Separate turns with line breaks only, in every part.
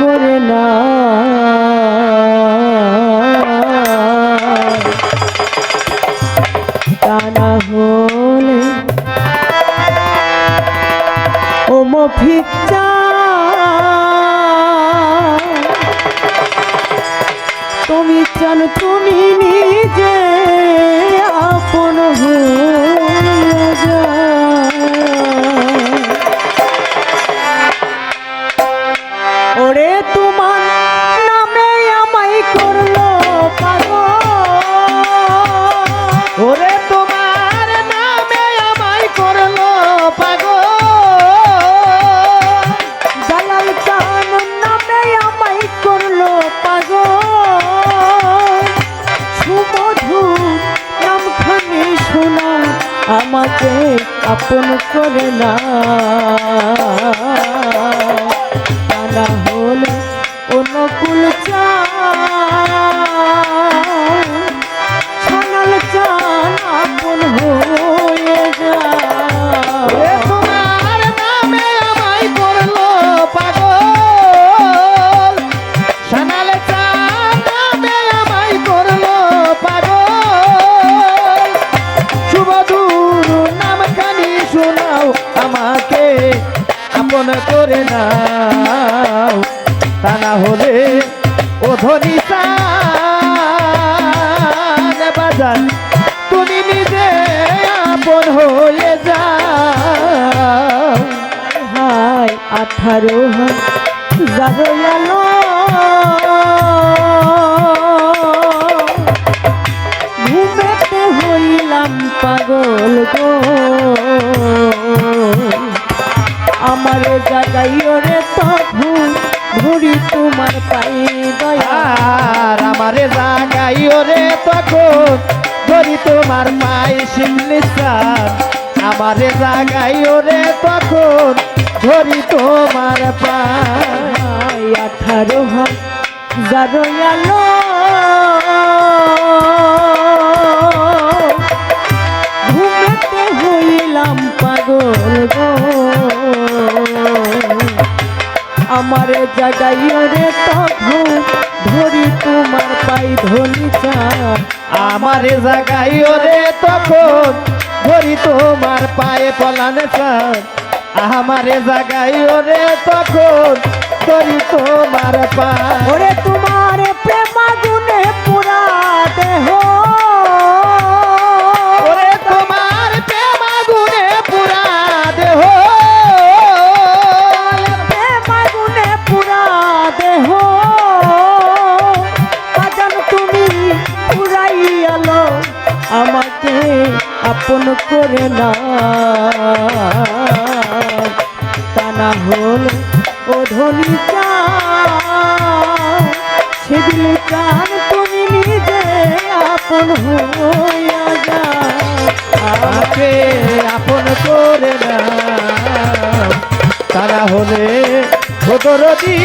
করে না। তা না ও মফিচ্চা আপন করে না। আপন
করে নাও। তা না হলে ও ধনী তুমি নিজে আপন হয়ে যাও।
হায় আঠারো জাগলালো ঘুমেতে হইলাম পাগল গো। আমার জাগাইও রে তখন ধরি তোমার পাই দয়া।
আর আমারে জাগাইও রে তখন ধরি তোমার পাই শিমলিসান আমারে জাগাইও রে তখন ধরি তোমার পাই
আঠারো জাগলালো ঘুমেতে জাগাইও রে তখন ধরি তোমার পাই ধনি
আমারে জাগাইও রে তখন ধরি তোমার পায়ে পলানে চান আমারে জাগাইও রে তখন ধরি তোমার পায়ে।
তোমার প্রেমাগুনে পুরা দেহ। আপন হইয়া যাও
আমাকে আপন করে না। তারা হলে ভোগরদি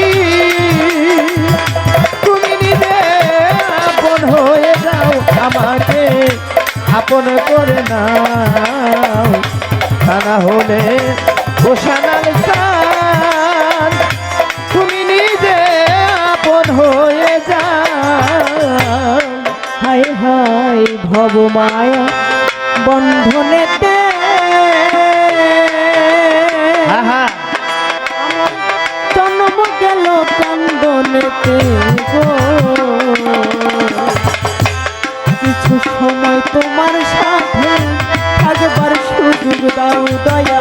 তুমি নিজে আপন হয়ে যাও, আমাকে আপন করে নাও। তারা হলে ঘোষণাল
হাই ভব মায়া বন্ধনেতে জন্ম গেল কান্দনেতে কিছু সময় তোমার সাথে থাকবার সুযোগ দাও দয়া।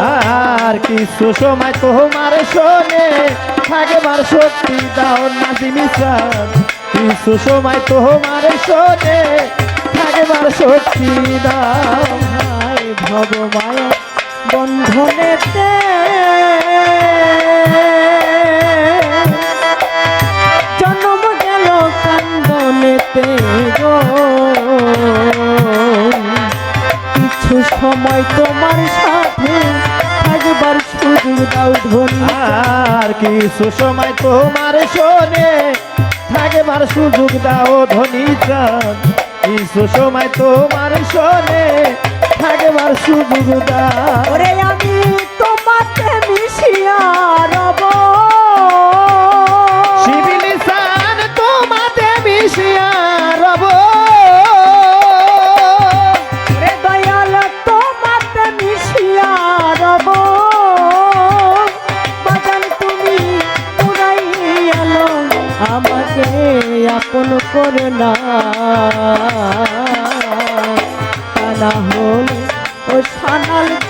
আর কিছু সময় তোমার শোনে থাকবার শক্তি দাও না জিনিসান কিছু সময় তোমার শোনে দাও
হাই ভব মায়া বন্ধনেতে। জন্ম গেল কান্দনেতে কিছু সময় তোমার সাথে থাকবার সুযোগ দাও ধনী।
আর কিছু সময় তোমার শোনে থাকবার সুযোগ দাও ধনী চান কিছু সময় তোমার শোনে থাকবার সুযোগ
দা আমি আপন করে না। হলে ও সানাল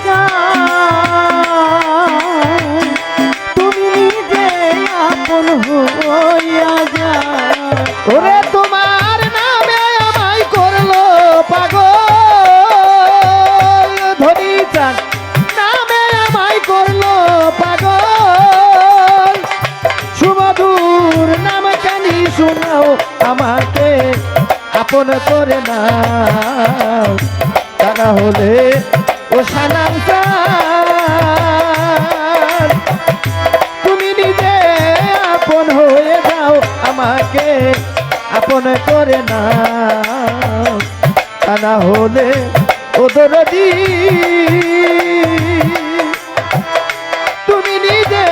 শোনাও আমাকে, আপন করে না তারা হলে ও চান। তুমি নিজে আপন হয়ে যাও আমাকে, আপন করে না তা না হলে ওদের তুমি নিজে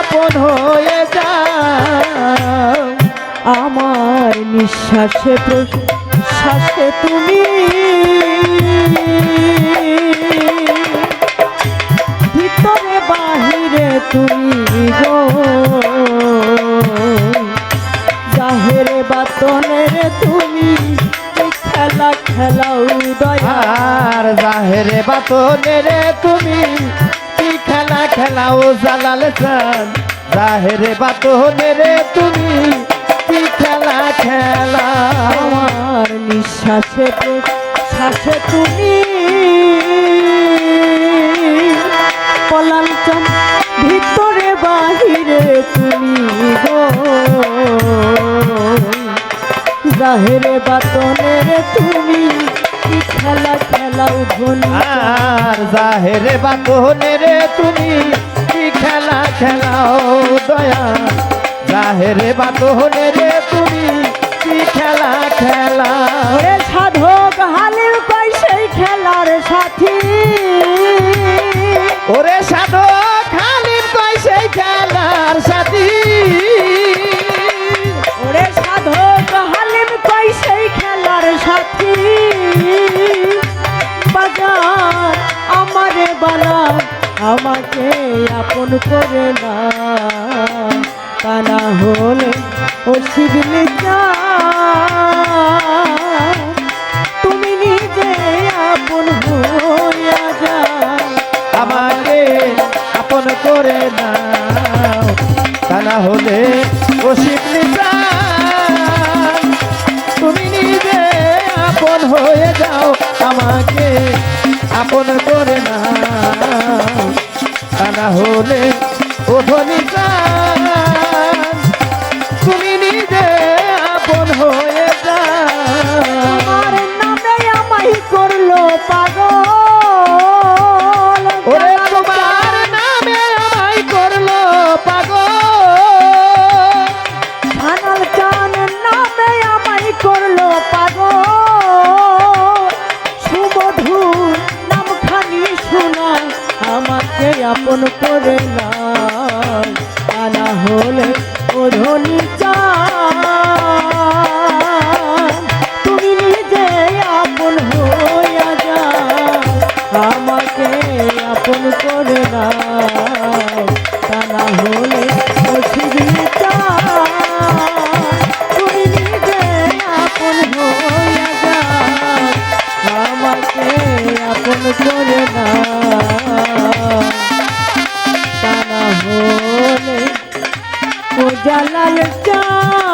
আপন হয়ে যাও।
আমার নিঃশ্বাসে শ্বাসে তুমি ভিতরে, বাহিরে তুমি গো। জাহেরে বাতনের তুমি খেলা খেলাও দয়া
আর জাহেরে বাতনে রে তুমি কি খেলা খেলাও জালাল চান। জাহেরে বাতনে রে তুমি খেলা খেলা,
আমার নিঃশ্বাসে শ্বাসে তুমি। পলাঞ্চন ভিতরে, বাহিরে তুমি গো। জাহেরে বাতনের তুমি খেলা খেলাও ধনী
আর জাহেরে বাতনে তুমি খেলা খেলাও দয়া। জাহেরে বাতনে রে তুমি কি খেলা খেলা?
ওরে সাধক হালিম পাই সেই খেলার সাথী।
ওরে সাধো খালিম কই সেই খেলার সাথী।
ওরে সাধক হালিম পাই সেই খেলার সাথী। বাজার আমারে বালা আমাকে আপন করে না তা না হলে ও শিবলি তুমি নিজে আপন হইয়া যা
আমাকে আপন করে নাও। তা হলে ও শিবলি তুমি নিজে আপন হয়ে যাও। আমাকে আপন করে নাও। তা না হলে ও ধনী আপন
করে না আনা হলে তুমি নিজে আপন হইয়া যা আমাকে আপন করে না আনা হলে জালাল চান